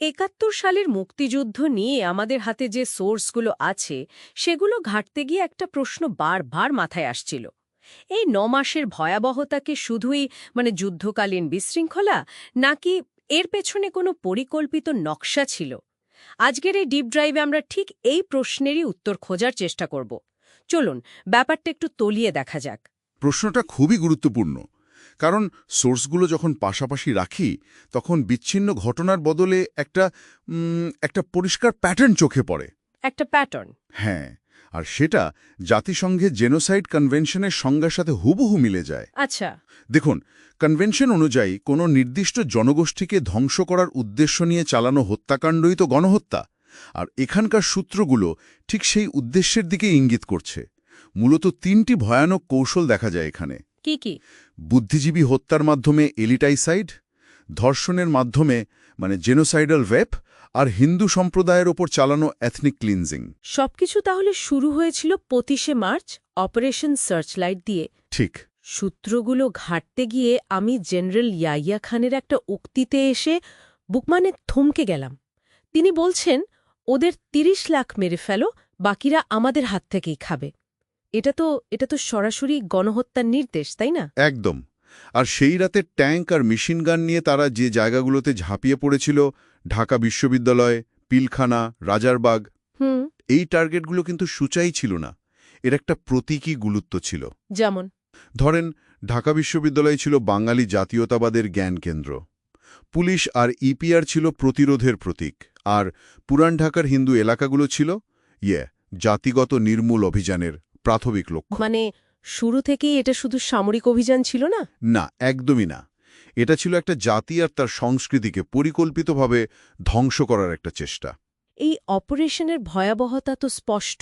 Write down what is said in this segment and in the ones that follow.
একাত্তর সালের মুক্তিযুদ্ধ নিয়ে আমাদের হাতে যে সোর্সগুলো আছে, সেগুলো ঘাটতে গিয়ে একটা প্রশ্ন বারবার মাথায় আসছিল। এই ন মাসের ভয়াবহতাকে শুধুই মানে যুদ্ধকালীন বিশৃঙ্খলা, নাকি এর পেছনে কোনো পরিকল্পিত নকশা ছিল? আজকের এই ডিপ ড্রাইভে আমরা ঠিক এই প্রশ্নেরই উত্তর খোঁজার চেষ্টা করব। চলুন, ব্যাপারটা একটু তলিয়ে দেখা যাক। প্রশ্নটা খুবই গুরুত্বপূর্ণ। কারণ সোর্সগুলো যখন পাশাপাশি রাখি তখন বিচ্ছিন্ন ঘটনার বদলে একটা একটা পরিষ্কার প্যাটার্ন চোখে পড়ে। একটা প্যাটার্ন। হ্যাঁ আর সেটা জাতিসংঘের জেনোসাইড কনভেনশনের সংজ্ঞার সাথে হুবহু মিলে যায়। আচ্ছা। দেখুন কনভেনশন অনুযায়ী কোনো নির্দিষ্ট জনগোষ্ঠীকে ধ্বংস করার উদ্দেশ্য নিয়ে চালানো হত্যাকাণ্ডই তো গণহত্যা। আর এখানকার সূত্রগুলো ঠিক সেই উদ্দেশ্যের দিকে ইঙ্গিত করছে। মূলত তিনটি ভয়ানক কৌশল দেখা যায় এখানে। কি কি? বুদ্ধিজীবী হত্যার মাধ্যমে এলিটাইসাইড ধর্ষণের মাধ্যমে মানে জেনোসাইডাল ওয়েপ আর হিন্দু সম্প্রদায়ের ওপর চালানো এথনিক ক্লিনজিং সবকিছু তাহলে শুরু হয়েছিল পঁচিশে মার্চ অপারেশন সার্চলাইট দিয়ে। ঠিক। সূত্রগুলো ঘাটতে গিয়ে আমি জেনারেল ইয়াইয়া খানের একটা উক্তিতে এসে বুকমানে থমকে গেলাম। তিনি বলছেন ওদের ৩০ লাখ মেরে ফেলো বাকিরা আমাদের হাত থেকেই খাবে। এটা তো এটা তো সরাসরি গণহত্যার নির্দেশ তাই না? একদম। আর সেই রাতে ট্যাঙ্ক আর মেশিন গান নিয়ে তারা যে জায়গাগুলোতে ঝাঁপিয়ে পড়েছিল ঢাকা বিশ্ববিদ্যালয় পিলখানা রাজারবাগ হুম। এই টার্গেটগুলো কিন্তু সুচাই ছিল না। এর একটা প্রতীকী গুরুত্ব ছিল। যেমন? ধরেন ঢাকা বিশ্ববিদ্যালয় ছিল বাঙালি জাতীয়তাবাদের জ্ঞান কেন্দ্র। পুলিশ আর ইপিআর ছিল প্রতিরোধের প্রতীক। আর পুরান ঢাকার হিন্দু এলাকাগুলো ছিল ইয়ে জাতিগত নির্মূল অভিযানের প্রাথমিক লক্ষ্য। মানে শুরু থেকেই এটা শুধু সামরিক অভিযান ছিল না? না একদমই না। এটা ছিল একটা জাতি আর তার সংস্কৃতিকে পরিকল্পিতভাবে ধ্বংস করার একটা চেষ্টা। এই অপারেশনের ভয়াবহতা তো স্পষ্ট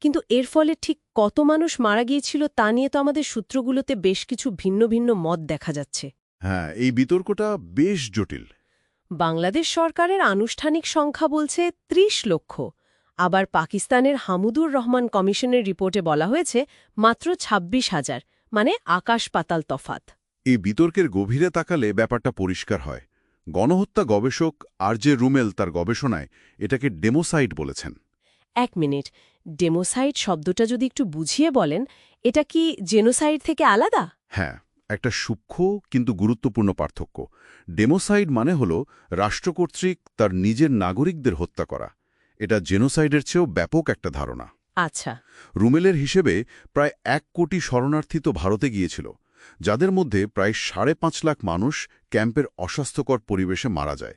কিন্তু এর ফলে ঠিক কত মানুষ মারা গিয়েছিল তা নিয়ে তো আমাদের সূত্রগুলোতে বেশ কিছু ভিন্ন ভিন্ন মত দেখা যাচ্ছে। হ্যাঁ এই বিতর্কটা বেশ জটিল। বাংলাদেশ সরকারের আনুষ্ঠানিক সংখ্যা বলছে ৩০ লক্ষ। আবার পাকিস্তানের হামুদুর রহমান কমিশনের রিপোর্টে বলা হয়েছে মাত্র ২৬ হাজার মানে আকাশ পাতাল তফাত। এই বিতর্কের গভীরে তাকালে ব্যাপারটা পরিষ্কার হয়। গণহত্যা গবেষক আর জে রুমেল তার গবেষণায় এটাকে ডেমোসাইড বলেছেন। এক মিনিট ডেমোসাইড শব্দটা যদি একটু বুঝিয়ে বলেন এটা কি জেনোসাইড থেকে আলাদা? হ্যাঁ একটা সূক্ষ্ম কিন্তু গুরুত্বপূর্ণ পার্থক্য। ডেমোসাইড মানে হল রাষ্ট্র কর্তৃক তার নিজের নাগরিকদের হত্যা করা। এটা জেনোসাইডের চেয়েও ব্যাপক একটা ধারণা। আচ্ছা। রুমেলের হিসেবে প্রায় এক কোটি শরণার্থী তো ভারতে গিয়েছিল যাদের মধ্যে প্রায় সাড়ে পাঁচ লাখ মানুষ ক্যাম্পের অস্বাস্থ্যকর পরিবেশে মারা যায়।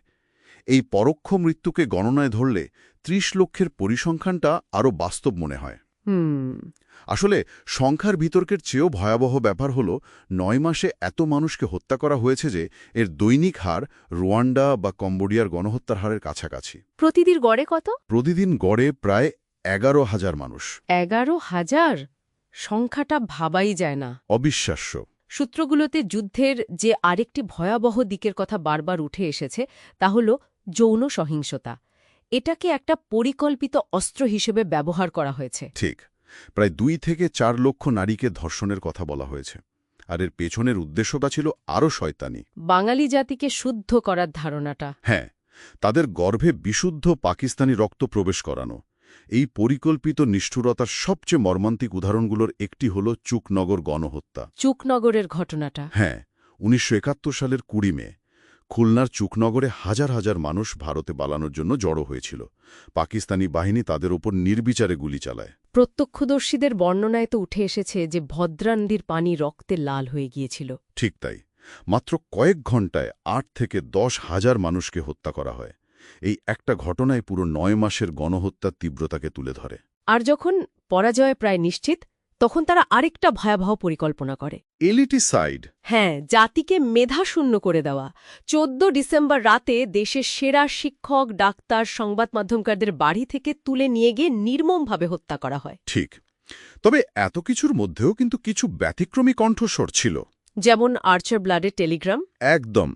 এই পরোক্ষ মৃত্যুকে গণনায় ধরলে ত্রিশ লক্ষের পরিসংখ্যানটা আরও বাস্তব মনে হয়। হুম। আসলে সংখ্যার বিতর্কের চেয়েও ভয়াবহ ব্যাপার হল নয় মাসে এত মানুষকে হত্যা করা হয়েছে যে এর দৈনিক হার রোয়ান্ডা বা কম্বোডিয়ার গণহত্যার হারের কাছাকাছি। প্রতিদিন গড়ে কত? প্রতিদিন গড়ে প্রায় এগারো হাজার মানুষ। এগারো হাজার? সংখ্যাটা ভাবাই যায় না। অবিশ্বাস্য। সূত্রগুলোতে যুদ্ধের যে আরেকটি ভয়াবহ দিকের কথা বারবার উঠে এসেছে তা হল যৌন সহিংসতা। এটাকে একটা পরিকল্পিত অস্ত্র হিসেবে ব্যবহার করা হয়েছে। ঠিক। প্রায় দুই থেকে চার লক্ষ নারীকে ধর্ষণের কথা বলা হয়েছে। আর এর পেছনের উদ্দেশ্যটা ছিল আরও শয়তানি। বাঙালি জাতিকে শুদ্ধ করার ধারণাটা। হ্যাঁ তাদের গর্ভে বিশুদ্ধ পাকিস্তানি রক্ত প্রবেশ করানো। এই পরিকল্পিত নিষ্ঠুরতার সবচেয়ে মর্মান্তিক উদাহরণগুলোর একটি হল চুকনগর গণহত্যা। চুকনগরের ঘটনাটা। হ্যাঁ উনিশশো একাত্তর সালের কুড়ি মে। খুলনার চুকনগরে হাজার হাজার মানুষ ভারতে পালানোর জন্য জড়ো হয়েছিল। পাকিস্তানি বাহিনী তাদের ওপর নির্বিচারে গুলি চালায়। প্রত্যক্ষদর্শীদের বর্ণনায় তো উঠে এসেছে যে ভদ্রান্দির পানি রক্তে লাল হয়ে গিয়েছিল। ঠিক তাই। মাত্র কয়েক ঘণ্টায় আট থেকে দশ হাজার মানুষকে হত্যা করা হয়। এই একটা ঘটনায় পুরো নয় মাসের গণহত্যার তীব্রতাকে তুলে ধরে। আর যখন পরাজয় প্রায় নিশ্চিত তখন তারা আরেকটা ভয়াবহ পরিকল্পনা করে। এলিটিসাইড। হ্যাঁ জাতিকে মেধাশূন্য করে দেওয়া। চোদ্দ ডিসেম্বর রাতে দেশের সেরা শিক্ষক ডাক্তার সংবাদ মাধ্যমকারদের বাড়ি থেকে তুলে নিয়ে গিয়ে নির্মমভাবে হত্যা করা হয়। ঠিক। তবে এত কিছুর মধ্যেও কিন্তু কিছু ব্যতিক্রমী কণ্ঠস্বর ছিল। যেমন আর্চার ব্লাডের টেলিগ্রাম। একদম।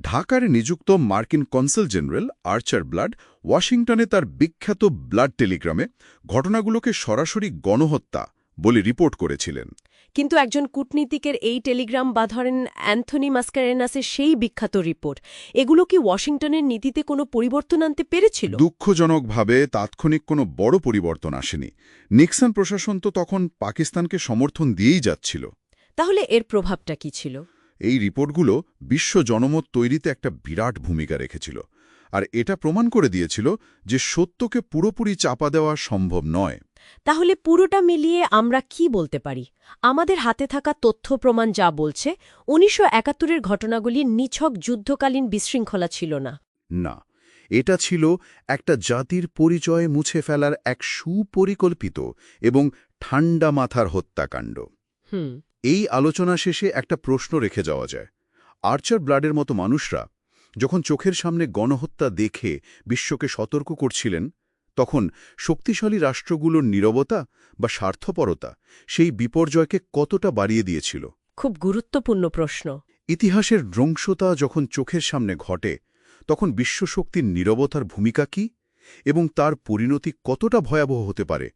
ঢাকার নিযুক্ত মার্কিন কনসাল জেনারেল আর্চার ব্লাড ওয়াশিংটনে তার বিখ্যাত ব্লাড টেলিগ্রামে ঘটনাগুলোকে সরাসরি গণহত্যা বলে রিপোর্ট করেছিলেন। কিন্তু একজন কূটনীতিকের এই টেলিগ্রাম বা ধরেন অ্যান্থনি মাস্কারেনাসের সেই বিখ্যাত রিপোর্ট এগুলো কি ওয়াশিংটনের নীতিতে কোনো পরিবর্তন আনতে পেরেছিল? দুঃখজনকভাবে তাৎক্ষণিক কোনো বড় পরিবর্তন আসেনি। নিক্সন প্রশাসন তো তখন পাকিস্তানকে সমর্থন দিয়েই যাচ্ছিল। তাহলে এর প্রভাবটা কি ছিল? এই রিপোর্টগুলো বিশ্ব জনমত তৈরিতে একটা বিরাট ভূমিকা রেখেছিল। আর এটা প্রমাণ করে দিয়েছিল যে সত্যকে পুরোপুরি চাপা দেওয়া সম্ভব নয়। তাহলে পুরোটা মিলিয়ে আমরা কি বলতে পারি? আমাদের হাতে থাকা তথ্য প্রমাণ যা বলছে উনিশশো একাত্তরের ঘটনাগুলি নিছক যুদ্ধকালীন বিশৃঙ্খলা ছিল না। না এটা ছিল একটা জাতির পরিচয় মুছে ফেলার এক সুপরিকল্পিত এবং ঠান্ডা মাথার হত্যাকাণ্ড। এই আলোচনা শেষে একটা প্রশ্ন রেখে যাওয়া যায়। আর্চার ব্লাডের মতো মানুষরা যখন চোখের সামনে গণহত্যা দেখে বিশ্বকে সতর্ক করছিলেন তখন শক্তিশালী রাষ্ট্রগুলোর নীরবতা বা স্বার্থপরতা সেই বিপর্যয়কে কতটা বাড়িয়ে দিয়েছিল? খুব গুরুত্বপূর্ণ প্রশ্ন। ইতিহাসের ধ্বংসতা যখন চোখের সামনে ঘটে তখন বিশ্বশক্তির নীরবতার ভূমিকা কি এবং তার পরিণতি কতটা ভয়াবহ হতে পারে?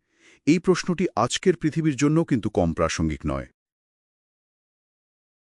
এই প্রশ্নটি আজকের পৃথিবীর জন্য কিন্তু কম প্রাসঙ্গিক নয়।